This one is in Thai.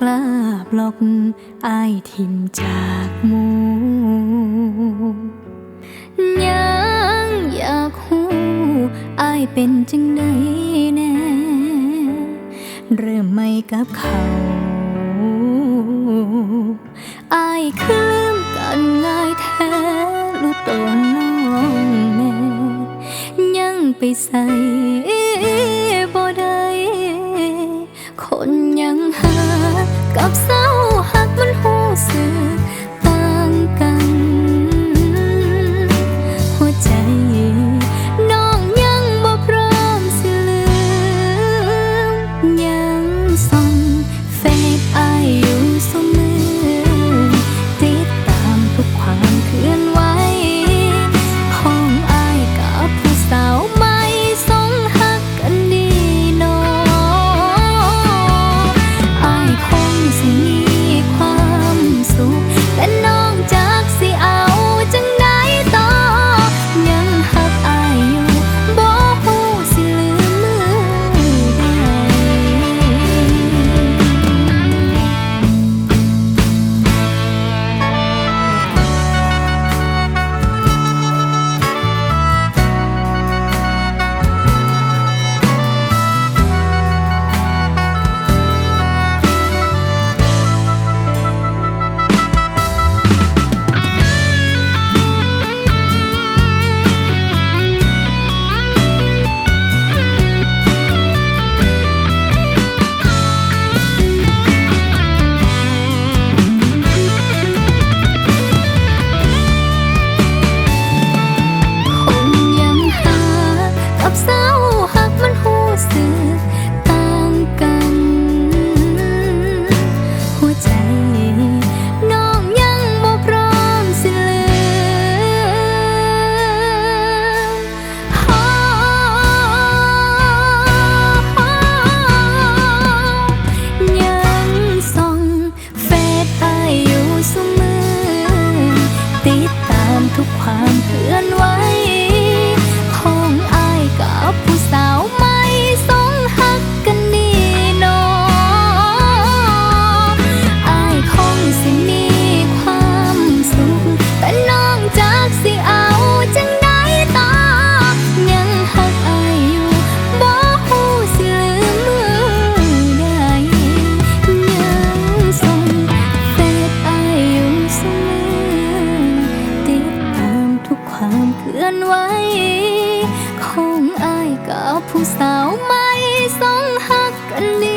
กล้าบล็อกอายทิมจากมูยังอยากหูอายเป็นจังใดแน่ เริ่มไม่กับเขาอายคลืมกันง่ายแท้ลูกตัวน้องแม่ยังไปใส่ yêu sông ของอายกับผู้สาวไม่สองหักกันดี